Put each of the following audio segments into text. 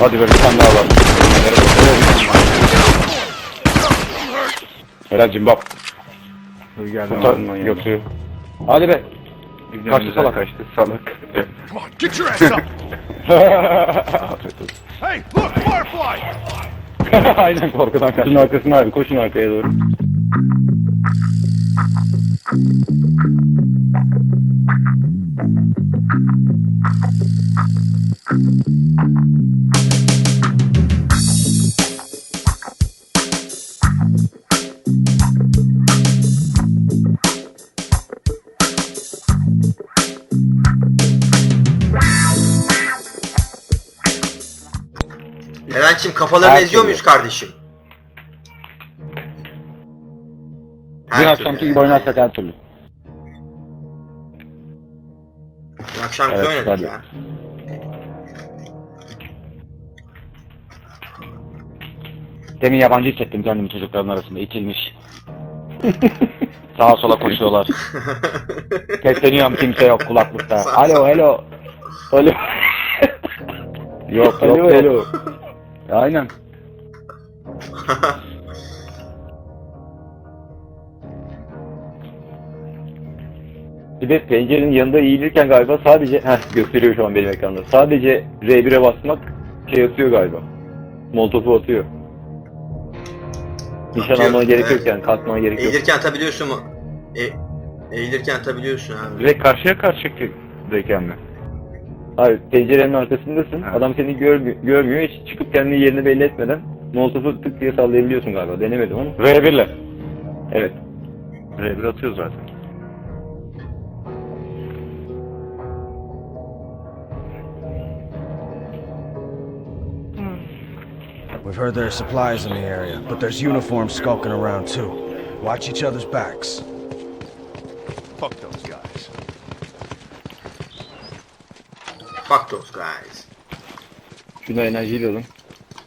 Hadi be bir tane daha var. Helal cimbap. Ardından geldim. götürüyor. Hadi be. Kaçtı salak. Kaçtı salak. Come on, get your ass up! Hey, look, Firefly! Aynen korkudan kaçtı. Şunun arkasına abi koşun arkaya doğru. Levent'ciğim kafalarını Her eziyor türlü. muyuz kardeşim? Dün Her akşamki türlü. gibi oynarsak her türlü. Dün akşam güzel Evet, oynadık hadi. ya. Demin yabancı hissettim kendimi çocukların arasında itilmiş. Sağa sola koşuyorlar. Sesleniyorum kimse yok kulaklıkta. Alo hello. Alo. yok yok Alo, hello. Aynen. Bir de pencerenin yanında eğilirken galiba sadece heh, gösteriyor şu an benim ekranda. Sadece R1'e basmak şey atıyor galiba. Molotof'u atıyor. Nişan Atıyor, almana gerek yok evet. yani kalkmana gerek yok. Eğilirken atabiliyorsun mu? E, eğilirken atabiliyorsun abi. Direkt karşıya karşı deyken mi? Hayır pencerenin arkasındasın. Ha. Adam seni görmüyor, görmüyor. Hiç çıkıp kendini yerini belli etmeden Molotof'u tık diye sallayabiliyorsun galiba. Denemedim ama. R1'le. Evet. R1 atıyor zaten. We've heard there are supplies in the area, but there's uniforms skulking around too. Watch each other's backs. Fuck those guys. Fuck those guys. Şuna enerjiyi alalım.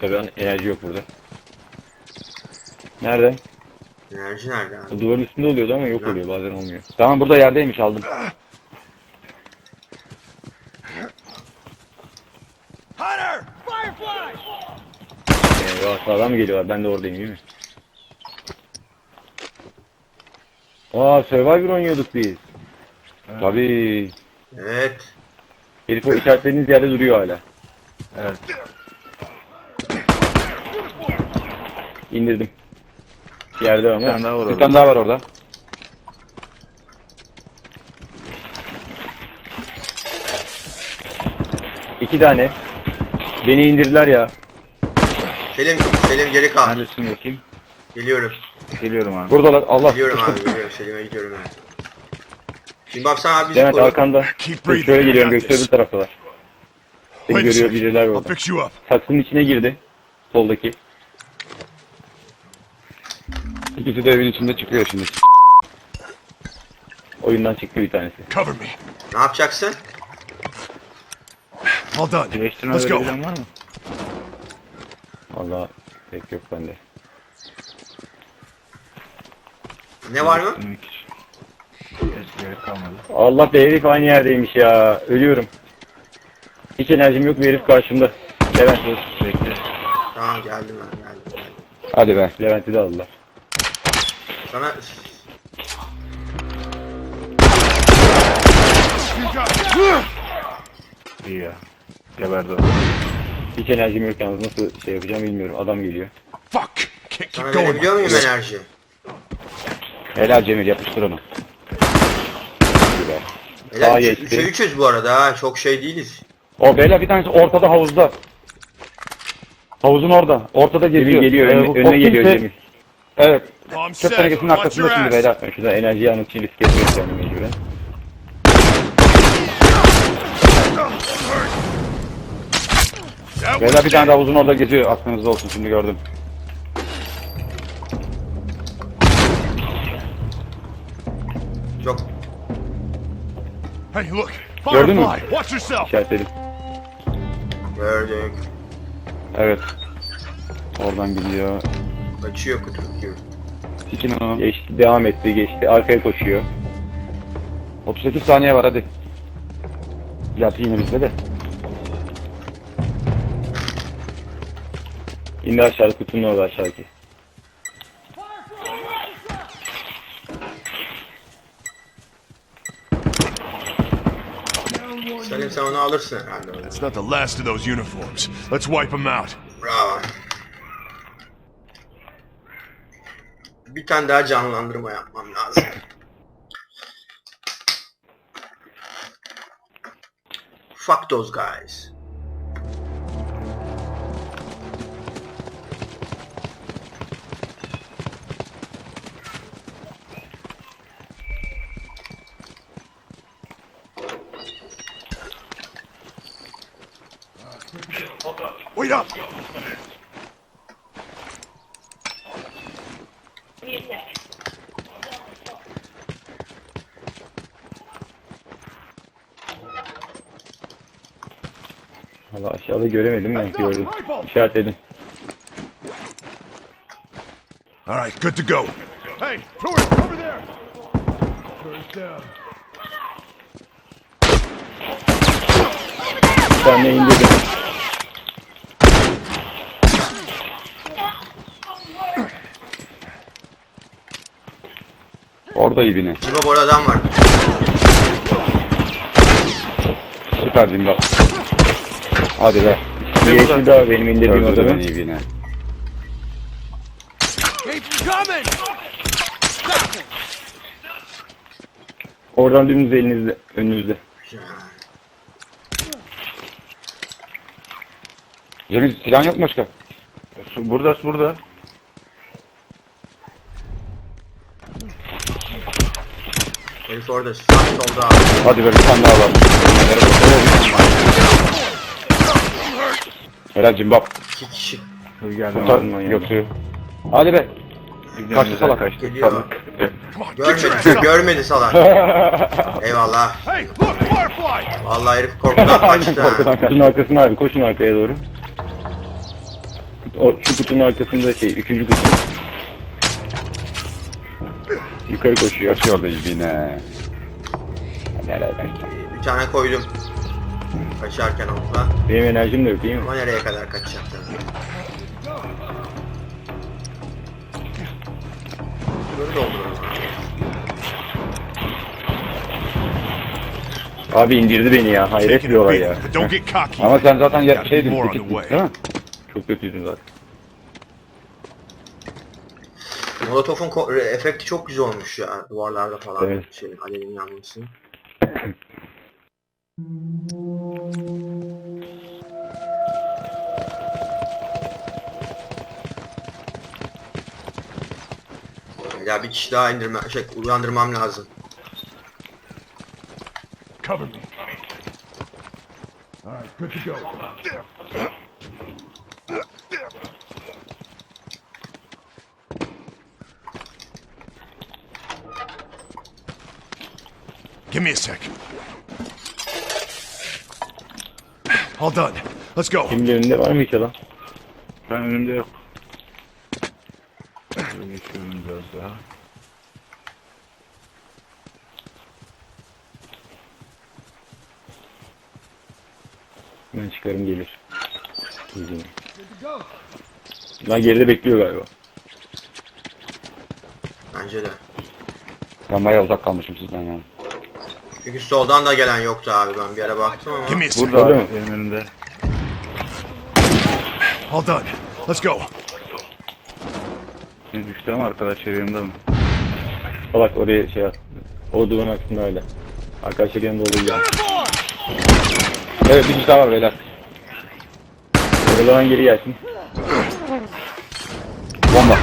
Tabii an- enerji yok burada. Nerede? Enerji nerede abi? O duvarın üstünde oluyordu ama yok oluyor bazen olmuyor. Tamam burada yerdeymiş aldım. Hunter! Firefly! Eyvah sağdan mı geliyorlar? Ben de oradayım değil mi? Aa Survivor oynuyorduk biz. Tabii. Evet. Herif o işaretlediğiniz yerde duruyor hala. Evet. İndirdim. Yerde ama. Bir tane daha var Bir orada. tane daha var orada. İki tane. Beni indirdiler ya. Selim, Selim geri kal. Neredesin bakayım? Geliyorum. Geliyorum abi. Buradalar. Allah. Geliyorum abi, geliyorum. Selim'e gidiyorum ben. Şimdi baksana abi bizi Demet koru. arkanda. Keep Dur, breathing. Şöyle geliyorum bir this. taraftalar. Seni görüyor biriler I'll orada. fix you up. Saksının içine girdi. Soldaki. İkisi de evin içinde çıkıyor şimdi. Oyundan çıktı bir tanesi. Cover me. Ne yapacaksın? All done. Birleştirme Let's go. var mı? Valla pek yok bende. Ne var mı? Hiç gerek kalmadı. Allah be herif aynı yerdeymiş ya. Ölüyorum. Hiç enerjim yok bir herif karşımda. Levent. Bekle. Tamam geldim ben geldim. geldim. Hadi be. Levent'i de aldılar. Sana İyi ya. Geberdi o. Hiç enerjim yok yalnız nasıl şey yapacağım bilmiyorum. Adam geliyor. Fuck! Can't sana keep going. verebiliyor muyum enerji? Helal Cemil yapıştır onu. Helal Sağa 3'e geçti. 3'üz bu arada ha. Çok şey değiliz. O beyler bir tanesi ortada havuzda. Havuzun orada. Ortada geziyor. geliyor. Ee, Önüne, bu- önüne geliyor kimse- Cemil. Evet. I'm Çöp set. tenekesinin Watch arkasında şimdi ass. beyler. Ben şurada enerji yanık için risk etmiyorum kendimi mecburen. That Beyler was bir tane de havuzun orada geziyor. Aklınızda olsun şimdi gördüm. Çok Hey, look. Gördün mü? Firefly, watch yourself. İşaretledim. gördük. Evet. Oradan gidiyor. Kaçıyor kutup gibi. Sikin onu. Geçti, devam etti, geçti. Arkaya koşuyor. 38 saniye var hadi. Yap yine bizde de. İndi aşağıda kutunun orada aşağıdaki. Sen onu alırsın herhalde. It's not the last of those uniforms. Let's wipe them out. Bravo. Bir tane daha canlandırma yapmam lazım. Fuck those guys. Wait up! Valla aşağıda göremedim ben gördüm. İşaretledim. All right, good to go. Hey, tourist, over there! Tourist down. Bir tane indirdim. Orada ibine. Cibo bu arada adam var. Süper Zimbab. Hadi be. Yeşil daha benim indirdiğim Öldürdü adamı. beni coming! Oradan dümdüz elinizde, önünüzde. Cemil silah yok mu başka? Su- Burada burada. Herif orada sağ solda abi. Hadi be bir tane daha var. Helal Cimbab. İki kişi Dur geldim. Ben yani. götürüyor. Hadi be. Kaçtı salak. Kaçtı. Geliyor. Salak. Görmedi, görmedi salak. Eyvallah. Vallahi herif korkudan kaçtı. ha. korkudan kutunun arkasına abi koşun arkaya doğru. O, şu kutunun arkasında şey üçüncü kutu. Yukarı koşuyor. Kaçıyor orada ibine. Nereye kaçtın? Bir tane koydum. Kaçarken okla. Benim enerjim de yok değil mi? Ama nereye kadar kaçacak tabii. Şunları dolduralım. Abi indirdi beni ya. Hayret bir olay ya. Ama sen zaten ya, şeydin, way. değil mi? Çok kötüydün zaten. Molotov'un efekti çok güzel olmuş ya duvarlarda falan. Evet. Şey, alevin yanması. Ya bir kişi daha indirme, şey, uyandırmam lazım. Cover me. All right, good to go. Give me a sec. All done. Let's go. Kimin önünde var mı hiç adam? Ben önümde yok. Şöyle geçiyorum biraz daha. Ben çıkarım gelir. İzin. Lan geride bekliyor galiba. Bence de. Ben bayağı uzak kalmışım sizden yani. Çünkü soldan da gelen yoktu abi ben bir yere baktım ama. Give me a sec. Burada abi, benim önümde. All done. Let's go. Ne düştü ama arkadaşlar yanımda mı? Salak oraya şey at. O duvarın arkasında öyle. Arkadaşlar yanında oluyor. Evet bir daha var beyler. Oradan geri gelsin. Bomba.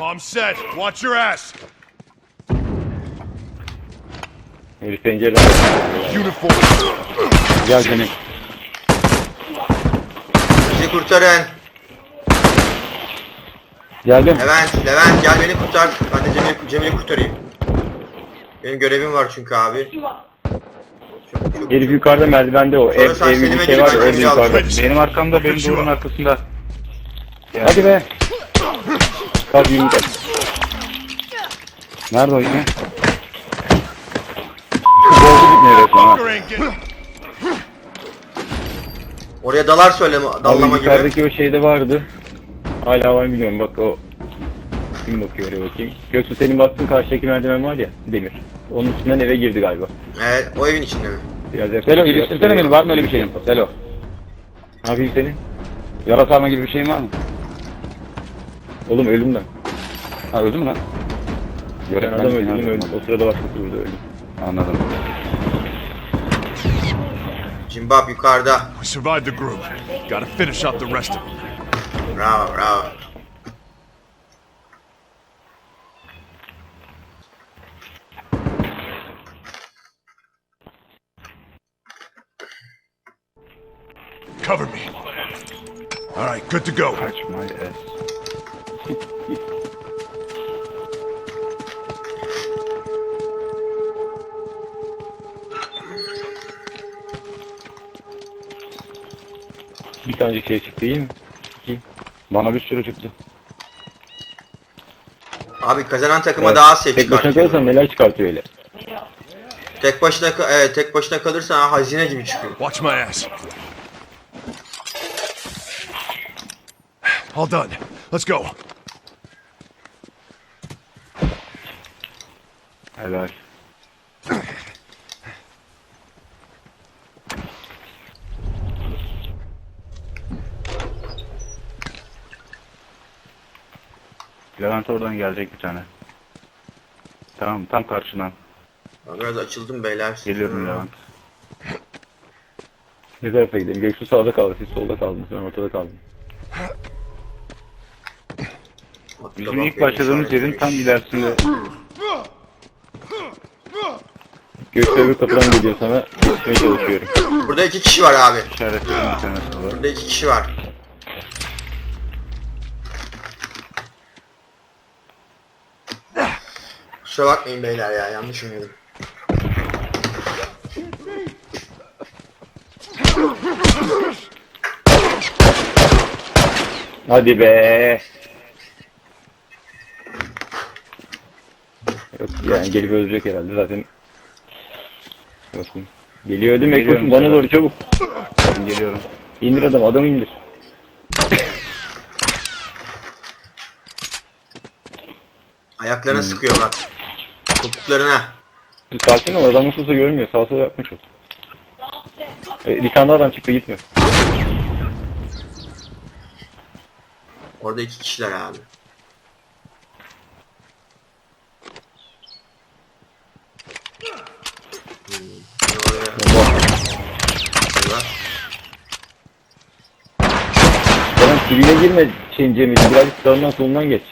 Bomb set. Watch your ass. Herif pencereden. Gel Cemil. Bizi kurtarın. Geldim. Levent, Levent gel beni kurtar. Ben de Cemil'i, Cemil'i kurtarayım. Benim görevim var çünkü abi. Çok, çok, Herif yukarıda merdivende o. Sonra Ev, sen ev Selim'e bir şey var ya Cemil'i yukarıda. Benim arkamda, benim duvarın arkasında. Hadi be. Hadi yürü gel. Nerede o yine? Ha. Oraya dalar söyleme, dallama Abi gibi. yukarıdaki o şeyde vardı. Hala var bilmiyorum bak o. Kim bakıyor oraya bakayım. Göksu senin baktığın karşıdaki merdiven var ya demir. Onun üstünden eve girdi galiba. Evet, o evin içinde mi? Biraz Selo geliştirsene beni var mı öyle bir şeyin? Selo. Ne yapayım senin? Yara sarma gibi bir şeyin var mı? Oğlum öldüm ben. Ha öldün mü lan? Ben adam öldüm öldüm. O sırada başkası burada öldüm. Anladım. Cimbab yukarıda. We survived the group. Gotta finish up the rest of them. Bravo, bravo. Cover me. All right, good to go. Kaç my ass. Bir tane şey çıktı iyi mi? İki. Bana bir sürü çıktı. Abi kazanan takıma daha az şey Tek başına çıkartıyor. kalırsan neler çıkartıyor öyle. Tek başına, ka- evet, tek başına kalırsan ha, hazine gibi çıkıyor. Watch my ass. All done. Let's go. Helal. Levent oradan gelecek bir tane. Tamam tam karşıdan. Biraz açıldım beyler. Geliyorum Levent. Ne tarafa gidelim? Göksu sağda kaldı, siz solda kaldınız, ben ortada kaldım. Hatta Bizim bak ilk başladığımız yerin tam ilerisinde Göksu öbür kapıdan geliyor sana, geçmeye çalışıyorum. Burada iki kişi var abi. işaretlerin bir tanesi var. Burada iki kişi var. Kusura bakmayın beyler ya yanlış oynadım. Hadi be. Yok yani gelip ölecek herhalde zaten. Bakayım. Geliyor değil mi? Geliyorum Koşun bana doğru çabuk. Ben geliyorum. İndir adam, adamı indir. Ayaklarına sıkıyorlar. Topuklarına. Sakin ol, adam nasılsa görmüyor, sağa sola yapma çok. E, daha adam çıktı gitmiyor. Orada iki kişiler abi. Hmm, oluyor? Burada. Adam sivile girme şeyin Cemil, birazcık sağından solundan geç.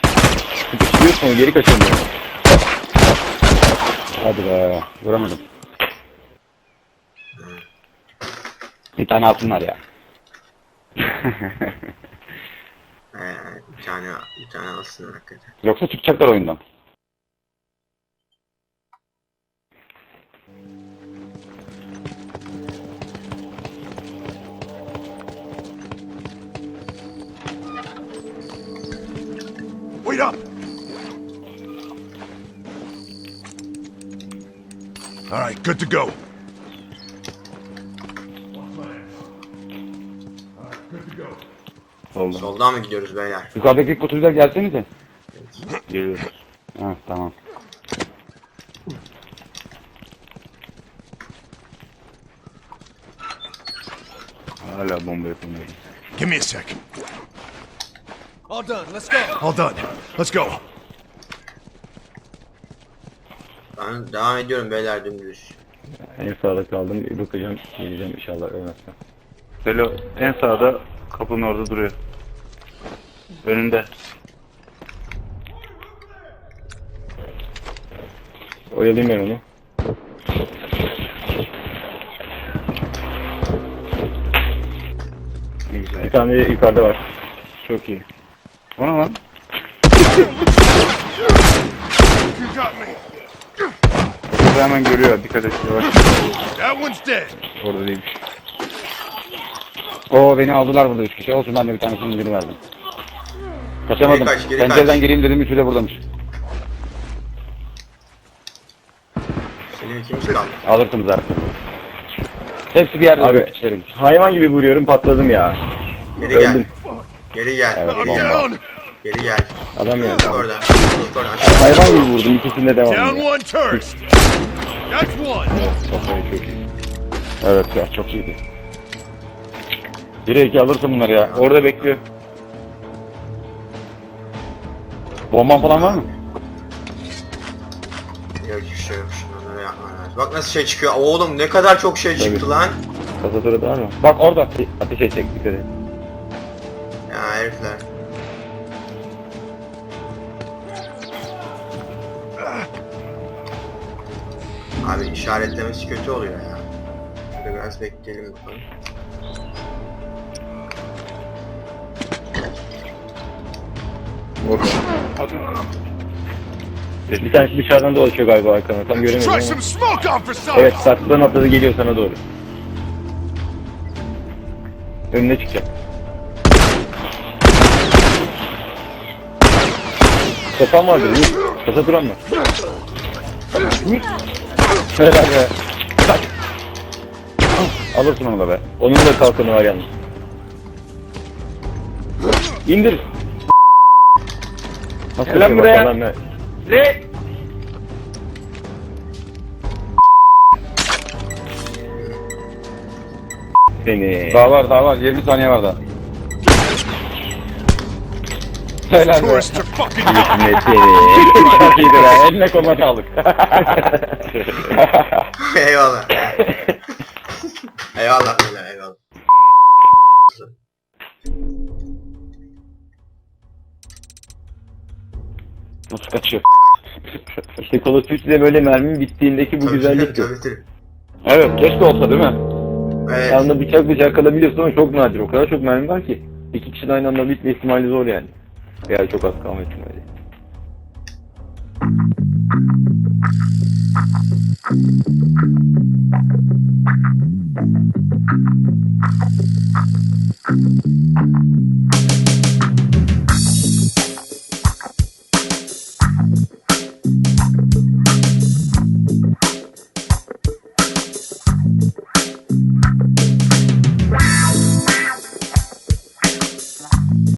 Sıkıştırıyorsun onu, geri kaçamıyor. Hadi be, vuramadım. Bir tane altınlar ya. Ee, bir tane bir tane alsın hakikaten. Yoksa çıkacaklar oyundan. Wait up. All right, good to go. Soldan. Soldan mı gidiyoruz beyler? Yukarıdaki kutucular gelsenize. Geliyoruz. Ha tamam. Hala bomba yapamıyorum. Give me a sec. All done. Let's go. All done. Let's go. Ben devam ediyorum beyler dümdüz. En sağda kaldım. Bir bakacağım. Geleceğim inşallah ölmezsem. Selo en sağda kapının orada duruyor. Önünde. Oyalayayım ben onu. Bir tane yukarıda var. Çok iyi. O ne lan? You got me. Burada hemen görüyor. Dikkat et. Yavaş. That one's dead. Orada değilmiş. Oo beni aldılar burada üç kişi. Olsun ben de bir tanesini geri verdim. Kaçamadım. Geri kaç, geri Pencereden kaç. gireyim dedim. Üçü de buradamış. Senin ikimiz kaldı. Alırsınız artık. Hepsi bir yerde Abi. piçlerin. Hayvan gibi vuruyorum patladım ya. Geri gel. Öldüm. Geri gel. Evet, Geri bomba. gel. Down. Geri gel. Adam ya. Çık oradan. Oradan. Hayvan gibi vurdum ikisinde devam Down ediyor. one turret. That's one. Kafayı çok iyi. Evet ya çok iyiydi. Bire iki alırsın bunları ya. Orada bekliyor. Bomban falan var mı? Yok hiçbir şey yok. Şunları yapman lazım. Bak nasıl şey çıkıyor. Oğlum ne kadar çok şey çıktı lan. Tasatura var mı? Bak orada. Ateş edecek dikkat edin. Ya herifler. İşaretlemesi kötü oluyor ya. Şöyle biraz bekleyelim bakalım. Bir tanesi dışarıdan dolaşıyor galiba arkana. Tam göremiyorum Try ama. Evet saksıdan atladı geliyor sana doğru. Önüne çıkacak. Kapan vardı. Vur. Kasa duran mı? Helal be. Kaç. Alırsın onu da be. Onun da kalkanı var yalnız. İndir. Nasıl Gel lan yapıyor buraya. lan be. Ne? Seni. Daha var daha var. 20 saniye var daha. Helal be. Çok iyiydi be. Eline koluna sağlık. eyvallah. eyvallah beyler eyvallah. Nasıl kaçıyor? İşte Call of Duty'de böyle mermi bittiğindeki bu Tabii, güzellik yok. tabii, tabii. Evet keşke olsa değil mi? Evet. Yanında bıçak bıçak kalabiliyorsun ama çok nadir. O kadar çok mermi var ki. İki kişinin aynı anda bitme ihtimali zor yani. Veya çok az kalma ihtimali. Thank